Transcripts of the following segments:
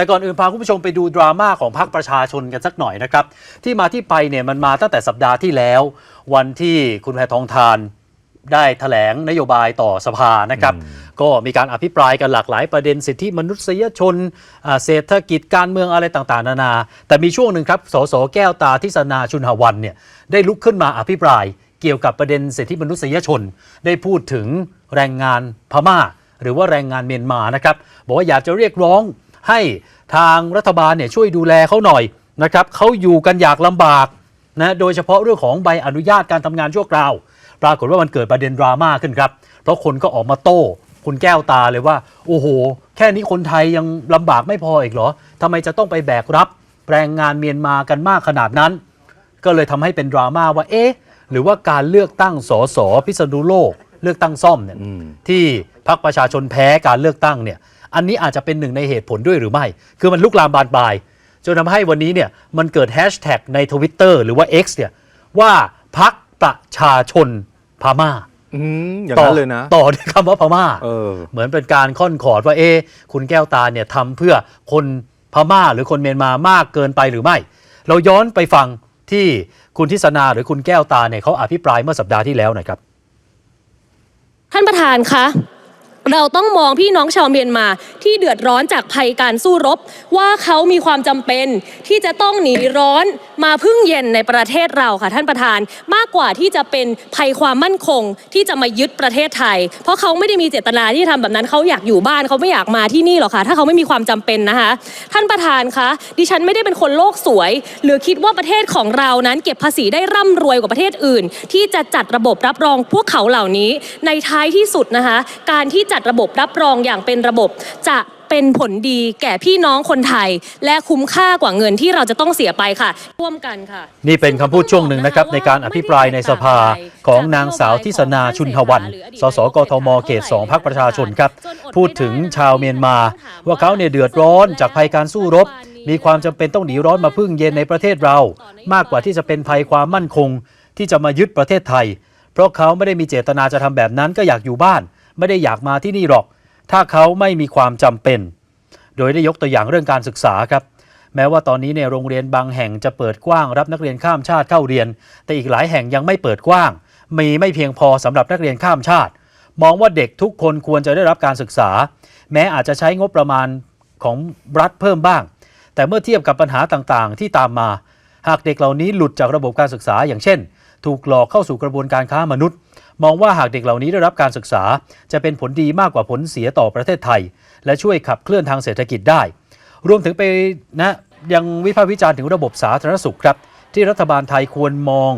แต่ก่อนอื่นพาคุณผู้ชมไปดูดราม่าของพรรคประชาชนกันสักหน่อยนะครับ ที่มาที่ไปเนี่ยมันมาตั้งแต่สัปดาห์ที่แล้ว วันที่คุณแพทองทานได้แถลงนโยบายต่อสภานะครับ ก็มีการอภิปรายกันหลากหลายประเด็นสิทธิมนุษยชนอ่าเศรษฐกิจการเมืองอะไรต่างๆ นานา แต่มีช่วงหนึ่งครับสสแก้วตาทิศนาชุนหวันเนี่ยได้ลุกขึ้นมาอภิปรายเกี่ยวกับประเด็นสิทธิมนุษยชน ได้พูดถึงแรงงานพม่า หรือว่าแรงงานเมียนมานะครับบอกว่าอยากจะเรียกร้อง ให้ทางรัฐบาลเนี่ยช่วยดูแลเขาหน่อยนะครับเขาอยู่กันอยากลำบากนะโดยเฉพาะเรื่องของใบอนุญาตการทำงานชั่วคราว ปรากฏว่ามันเกิดประเด็นดราม่าขึ้นครับเพราะคนก็ออกมาโต้คุณแก้วตาเลยว่า โอ้โห แค่นี้คนไทยยังลำบากไม่พออีกเหรอทำไมจะต้องไปแบกรับแรงงานเมียนมากันมากขนาดนั้น ก็เลยทำให้เป็นดราม่าว่าเอ๊ะหรือว่าการเลือกตั้งสสพิษณุโลก เลือกตั้งซ่อมเนี่ยอืมที่พรรคประชาชนแพ้การเลือกตั้งเนี่ย อันนี้อาจจะเป็นหนึ่งในเหตุผลด้วยหรือไม่ คือมันลุกลามบานปลาย จนทำให้วันนี้เนี่ยมันเกิดแฮชแท็กในทวิตเตอร์หรือว่า X เนี่ยว่าพรรคประชาชนพม่าอืมอย่างนั้นเลยนะ ต่อด้วยคำว่าพม่าเออเหมือนเป็นการค่อนขอดว่าเอ๊ะคุณแก้วตาเนี่ยทำเพื่อคนพม่าหรือคนเมียนมามากเกินไปหรือไม่ เราย้อนไปฟังที่คุณทิศนาหรือคุณแก้วตาเนี่ยเขาอภิปรายเมื่อสัปดาห์ที่แล้วหน่อยครับ ท่านประธานคะ เราต้องมองพี่น้องชาวเมียนมาที่เดือดร้อนจากภัยการสู้รบ ว่าเขามีความจำเป็นที่จะต้องหนีร้อนมาพึ่งเย็นในประเทศเราค่ะท่านประธาน มากกว่าที่จะเป็นภัยความมั่นคงที่จะมายึดประเทศไทย เพราะเขาไม่ได้มีเจตนาที่จะทำแบบนั้นเขาอยากอยู่บ้านเขาไม่อยากมาที่นี่หรอกค่ะ ถ้าเขาไม่มีความจำเป็นนะคะ ท่านประธานคะดิฉันไม่ได้เป็นคนโลกสวย หรือคิดว่าประเทศของเรานั้น เก็บภาษีได้ร่ำรวยกว่าประเทศอื่น ที่จะจัดระบบรับรองพวกเขาเหล่านี้ ในท้ายที่สุดนะคะ การที่จัดระบบรับรองอย่างเป็นระบบจะเป็นผลดีแก่พี่น้องคนไทย และคุ้มค่ากว่าเงินที่เราจะต้องเสียไปค่ะ ร่วมกันค่ะ นี่เป็นคำพูดช่วงหนึ่งนะครับ ในการอภิปรายในสภาของนางสาวทิศนาชุนทวัน สสกทมเขตสองพักประชาชนครับ พูดถึงชาวเมียนมา ว่าเขาเนี่ยเดือดร้อนจากภัยการสู้รบ มีความจำเป็นต้องหนีร้อนมาพึ่งเย็นในประเทศเรา มากกว่าที่จะเป็นภัยความมั่นคง ที่จะมายึดประเทศไทย เพราะเขาไม่ได้มีเจตนาจะทำแบบนั้นก็อยากอยู่บ้าน ไม่ได้อยากมาที่นี่หรอก ถ้าเขาไม่มีความจำเป็น โดยได้ยกตัวอย่างเรื่องการศึกษาครับ แม้ว่าตอนนี้เนี่ยโรงเรียนบางแห่งจะเปิดกว้าง รับนักเรียนข้ามชาติเข้าเรียน แต่อีกหลายแห่งยังไม่เปิดกว้าง มีไม่เพียงพอสำหรับนักเรียนข้ามชาติ มองว่าเด็กทุกคนควรจะได้รับการศึกษา แม้อาจจะใช้งบประมาณของรัฐเพิ่มบ้าง แต่เมื่อเทียบกับปัญหาต่างๆ ที่ตามมา หากเด็กเหล่านี้หลุดจากระบบการศึกษาอย่างเช่น ถูกหลอกเข้าสู่กระบวนการค้ามนุษย์ มองว่าหากเด็กเหล่านี้ได้รับการศึกษา จะเป็นผลดีมากกว่าผลเสียต่อประเทศไทย และช่วยขับเคลื่อนทางเศรษฐกิจได้ รวมถึงไปนะยังวิพากษ์วิจารณ์ถึงระบบสาธารณสุขครับ ที่รัฐบาลไทยควรมอง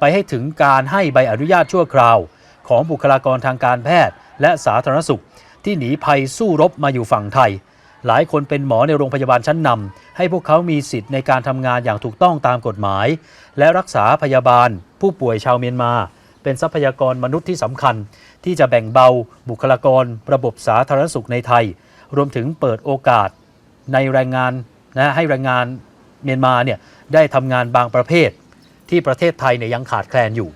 ไปให้ถึงการให้ใบอนุญาตชั่วคราว ของบุคลากรทางการแพทย์ และสาธารณสุข ที่หนีภัยสู้รบมาอยู่ฝั่งไทย หลายคนเป็นหมอในโรงพยาบาลชั้นนำให้พวกเขามีสิทธิ์ในการทำงานอย่างถูกต้องตามกฎหมาย และรักษาพยาบาล ผู้ป่วยชาวเมียนมา เป็นทรัพยากรมนุษย์ที่สำคัญ ที่จะแบ่งเบาบุคลากร ระบบสาธารณสุขในไทย รวมถึงเปิดโอกาสในแรงงานนะให้แรงงานเมียนมาเนี่ยได้ทำงานบางประเภท ที่ประเทศไทยเนี่ยยังขาดแคลนอยู่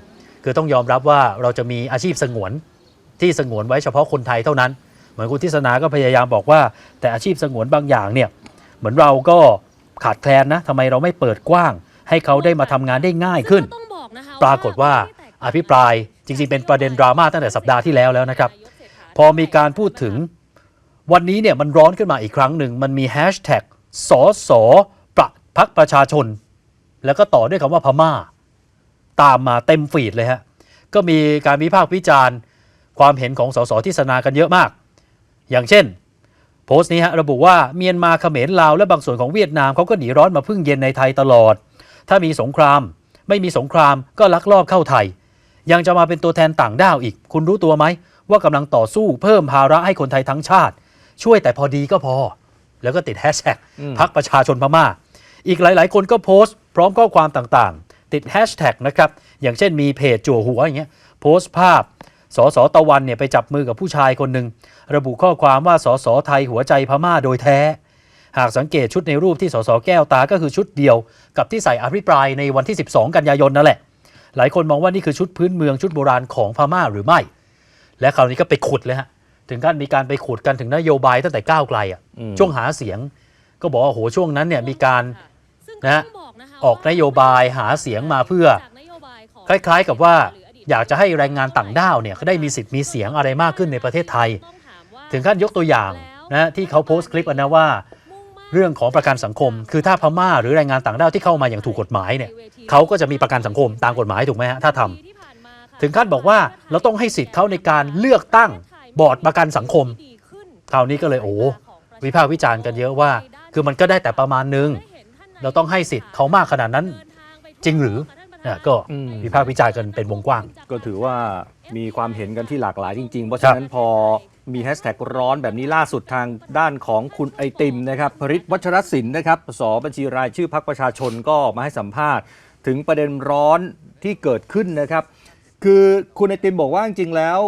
คือต้องยอมรับว่าเราจะมีอาชีพสงวนที่สงวนไว้เฉพาะคนไทยเท่านั้น เหมือนคุณทิศนาก็พยายามบอกว่า แต่อาชีพสงวนบางอย่างเนี่ยเหมือนเราก็ขาดแคลนนะทำไมเราไม่เปิดกว้าง ให้เขาได้มาทำงานได้ง่ายขึ้น ปรากฏว่า อภิปรายจริงๆ เป็นประเด็นดราม่าตั้งแต่สัปดาห์ที่แล้วแล้วนะครับ พอมีการพูดถึงวันนี้เนี่ยมันร้อนขึ้นมาอีกครั้งหนึ่ง มันมีแฮชแท็กสอสอประพักประชาชน แล้วก็ต่อด้วยคำว่าพม่า ตามมาเต็มฟีดเลยฮะ ก็มีการวิพากษ์วิจารณ์ ความเห็นของสสที่สนากันเยอะมาก อย่างเช่น โพสต์นี้ฮะระบุว่าเมียนมาเขมรลาวและบางส่วนของเวียดนามเขาก็หนีร้อนมาพึ่งเย็นในไทยตลอด ถ้ามีสงคราม ไม่มีสงครามก็ลักลอบเข้าไทย ยังจะมาเป็นตัวแทนต่างด้าวอีก คุณรู้ตัวไหม ว่ากำลังต่อสู้เพิ่มภาระให้คนไทยทั้งชาติ ช่วยแต่พอดีก็พอ แล้วก็ติดแฮชแท็กอืมพักประชาชนพม่า อีกหลาย ๆ คนก็โพสต์พร้อมข้อความต่างๆ ติดแฮชแท็กนะครับ อย่างเช่นมีเพจจั่วหัวอย่างเงี้ยโพสต์ภาพสสตะวันเนี่ยไปจับมือกับผู้ชายคนหนึ่งระบุข้อความว่าสสไทยหัวใจพม่าโดยแท้ หากสังเกตชุดในรูปที่สสแก้วตาก็คือชุดเดียว กับที่ใส่อภิปรายในวันที่ 12 กันยายนนั่นแหละ หลายคนมองว่านี่คือชุดพื้นเมืองชุดโบราณของพม่าหรือไม่ และคราวนี้ก็ไปขุดเลยฮะถึงขั้นมีการไปขุดกันถึงนโยบายตั้งแต่ก้าวไกลอะอืมช่วงหาเสียง ก็บอกว่าโหช่วงนั้นเนี่ยมีการซึ่งนะฮะต้องบอกนะคะออกนโยบายหาเสียงมาเพื่อจากนโยบายของคล้ายๆกับว่าอยากจะให้แรงงานต่างด้าวเนี่ยเขาได้มีสิทธิ์มีเสียงอะไรมากขึ้นในประเทศไทยต้องถามว่าถึงขั้นยกตัวอย่างนะที่เขาโพสต์คลิปอันนะว่า เรื่องของประกันสังคม คือถ้าพม่าหรือแรงงานต่างด้าวที่เข้ามาอย่างถูกกฎหมายเนี่ยเขาก็จะมีประกันสังคมตามกฎหมายถูกไหมฮะถ้าทำถึงขั้นบอกว่าเราต้องให้สิทธิ์เขาในการเลือกตั้งบอร์ดประกันสังคมคราวนี้ก็เลยโอ้วิพากษ์วิจารณ์กันเยอะว่า คือมันก็ได้แต่ประมาณนึง เราต้องให้สิทธิ์เขามากขนาดนั้น จริงหรือเนี่ยก็อืมวิพากษ์วิจารณ์กันเป็นวงกว้าง ก็ถือว่ามีความเห็นกันที่หลากหลายจริง ๆ เพราะฉะนั้นพอ มีแฮชแท็กร้อนแบบนี้ล่าสุดทางด้านของคุณไอติมนะครับพริตวัชรศิลป์นะครับสบัญชีรายชื่อพักประชาชนก็ออกมาให้สัมภาษณ์ ถึงประเด็นร้อนที่เกิดขึ้นนะครับ คือคุณไอติมบอกว่าจริงๆแล้ว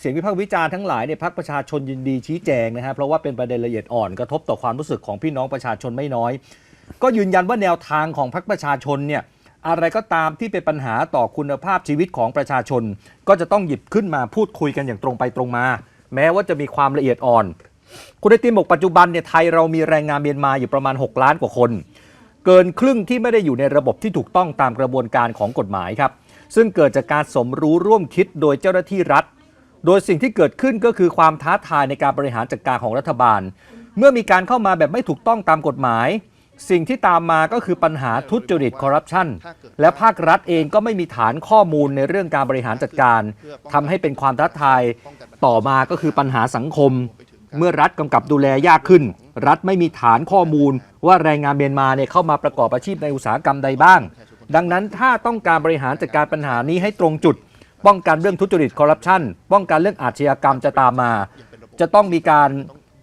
เสียงวิพากษ์วิจารณ์ทั้งหลายเนี่ยพักประชาชนยินดีชี้แจงนะครับเพราะว่าเป็นประเด็นละเอียดอ่อนกระทบต่อความรู้สึกของพี่น้องประชาชนไม่น้อย ก็ยืนยันว่าแนวทางของพรรคประชาชนเนี่ยอะไรก็ตามที่เป็นปัญหาต่อคุณภาพชีวิตของประชาชน ก็จะต้องหยิบขึ้นมาพูดคุยกันอย่างตรงไปตรงมา แม้ว่าจะมีความละเอียดอ่อน คุณไอติมบอกปัจจุบันเนี่ยไทยเรามีแรงงานเมียนมาอยู่ประมาณ 6 ล้านกว่าคน เกินครึ่งที่ไม่ได้อยู่ในระบบที่ถูกต้องตามกระบวนการของกฎหมายครับ ซึ่งเกิดจากการสมรู้ร่วมคิดโดยเจ้าหน้าที่รัฐ โดยสิ่งที่เกิดขึ้นก็คือความท้าทายในการบริหารจัดการของรัฐบาล เมื่อมีการเข้ามาแบบไม่ถูกต้องตามกฎหมาย สิ่งที่ตามมาก็คือปัญหาทุจริตคอร์รัปชันและภาครัฐเองก็ไม่มีฐานข้อมูลในเรื่องการบริหารจัดการทำให้เป็นความท้าทายต่อมาก็คือปัญหาสังคม เมื่อรัฐกำกับดูแลยากขึ้น รัฐไม่มีฐานข้อมูล ว่าแรงงานเมียนมาเนี่ยเข้ามาประกอบอาชีพในอุตสาหกรรมใดบ้าง ดังนั้นถ้าต้องการบริหารจัดการปัญหานี้ให้ตรงจุด ป้องกันเรื่องทุจริตคอร์รัปชันป้องกันเรื่องอาชญากรรมจะตามมา จะต้องมีการ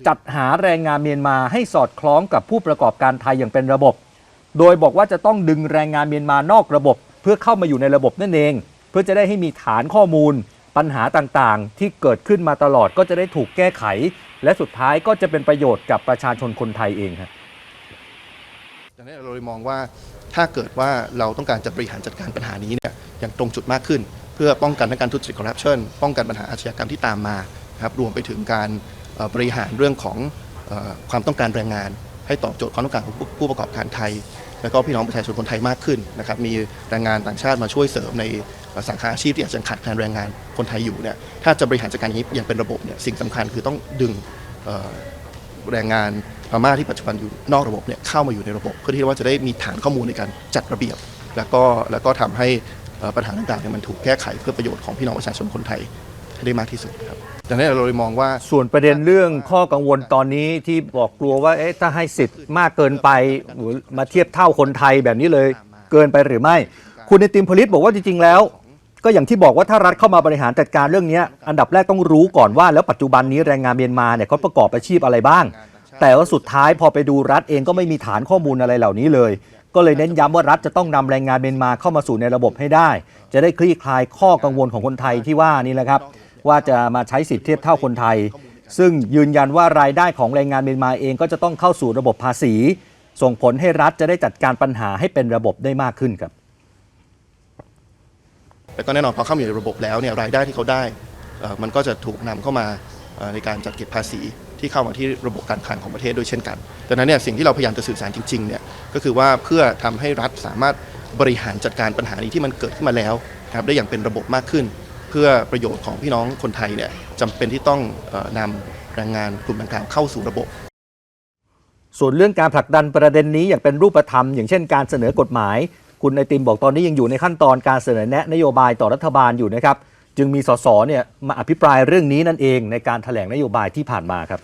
จัดหาแรงงานเมียนมาให้สอดคล้องกับผู้ประกอบการไทยอย่างเป็นระบบ โดยบอกว่าจะต้องดึงแรงงานเมียนมานอกระบบ เพื่อเข้ามาอยู่ในระบบนั่นเอง เพื่อจะได้ให้มีฐานข้อมูล ปัญหาต่างๆ ที่เกิดขึ้นมาตลอดก็จะได้ถูกแก้ไข และสุดท้ายก็จะเป็นประโยชน์กับประชาชนคนไทยเองครับดังนั้นเราเลยมองว่าถ้าเกิดว่าเราต้องการจะบริหารจัดการปัญหานี้เนี่ยอย่างตรงจุดมากขึ้น เพื่อป้องกันทั้งการทุจริตคอร์รัปชันป้องกันปัญหาอาชญากรรมที่ตามมาครับรวมไปถึงการ บริหารเรื่องของอความต้องการแรงงาน ให้ตอบโจทย์ความต้องการของผู้ประกอบการไทย แล้วก็พี่น้องประชาชนคนไทยมากขึ้นนะครับมีแรงงานต่างชาติมาช่วยเสริมในสาขาอาชีพที่อาจจะขาดแคลนแรงงานคนไทยอยู่เนี่ยถ้าจะบริหารจัดการอย่างนี้อย่างเป็นระบบเนี่ยสิ่งสำคัญคือต้องดึงแรงงานพม่าที่ปัจจุบันอยู่นอกระบบเนี่ยเข้ามาอยู่ในระบบ เพื่อที่ว่าจะได้มีฐานข้อมูลในการจัดระเบียบ แล้วก็แล้วก็ทำให้ปัญหาต่างๆเนี่ยมันถูกแก้ไขเพื่อประโยชน์ของพี่น้องประชาชนคนไทยให้ได้มากที่สุดครับ ดังนั้นเราเลยมองว่า ส่วนประเด็นเรื่องข้อกังวลตอนนี้ที่บอกกลัวว่าเอ๊ะถ้าให้สิทธิ์มากเกินไปหรือมาเทียบเท่าคนไทยแบบนี้เลยเกินไปหรือไม่ คุณไอติมพลิตบอกว่าจริงๆแล้ว ก็อย่างที่บอกว่าถ้ารัฐเข้ามาบริหารจัดการเรื่องนี้อันดับแรกต้องรู้ก่อนว่า แล้วปัจจุบันนี้แรงงานเมียนมาเนี่ยเขาประกอบอาชีพอะไรบ้าง แต่ว่าสุดท้ายพอไปดูรัฐเองก็ไม่มีฐานข้อมูลอะไรเหล่านี้เลยก็เลยเน้นย้ำว่ารัฐจะต้องนำแรงงานเมียนมาเข้ามาสู่ในระบบให้ได้ จะได้คลี่คลายข้อกังวลของคนไทยที่ว่านี่แหละครับ ว่าจะมาใช้สิทธิเทียบเท่าคนไทย ซึ่งยืนยันว่ารายได้ของแรงงานเมียนมาเองก็จะต้องเข้าสู่ระบบภาษี ส่งผลให้รัฐจะได้จัดการปัญหาให้เป็นระบบได้มากขึ้นครับแล้วก็แน่นอนพอเข้ามาอยู่ในระบบแล้วเนี่ยรายได้ที่เขาได้มันก็จะถูกนำเข้ามาในการจัดเก็บภาษีที่เข้ามาที่ระบบการคลังของประเทศด้วยเช่นกันดังนั้นเนี่ยสิ่งที่เราพยายามจะสื่อสารจริงๆเนี่ยก็คือว่าเพื่อทำให้รัฐสามารถบริหารจัดการปัญหานี้ที่มันเกิดขึ้นมาแล้วครับได้อย่างเป็นระบบมากขึ้น เพื่อประโยชน์ของพี่น้องคนไทยเนี่ยจำเป็นที่ต้องนำแรงงานกลุ่มดังกล่าวเข้าสู่ระบบส่วนเรื่องการผลักดันประเด็นนี้อย่างเป็นรูปธรรม อย่างเช่นการเสนอกฎหมาย คุณไอติมบอกตอนนี้ยังอยู่ในขั้นตอนการเสนอแนะนโยบายต่อรัฐบาลอยู่นะครับ จึงมีสสเนี่ยมาอภิปรายเรื่องนี้นั่นเองในการแถลงนโยบายที่ผ่านมาครับ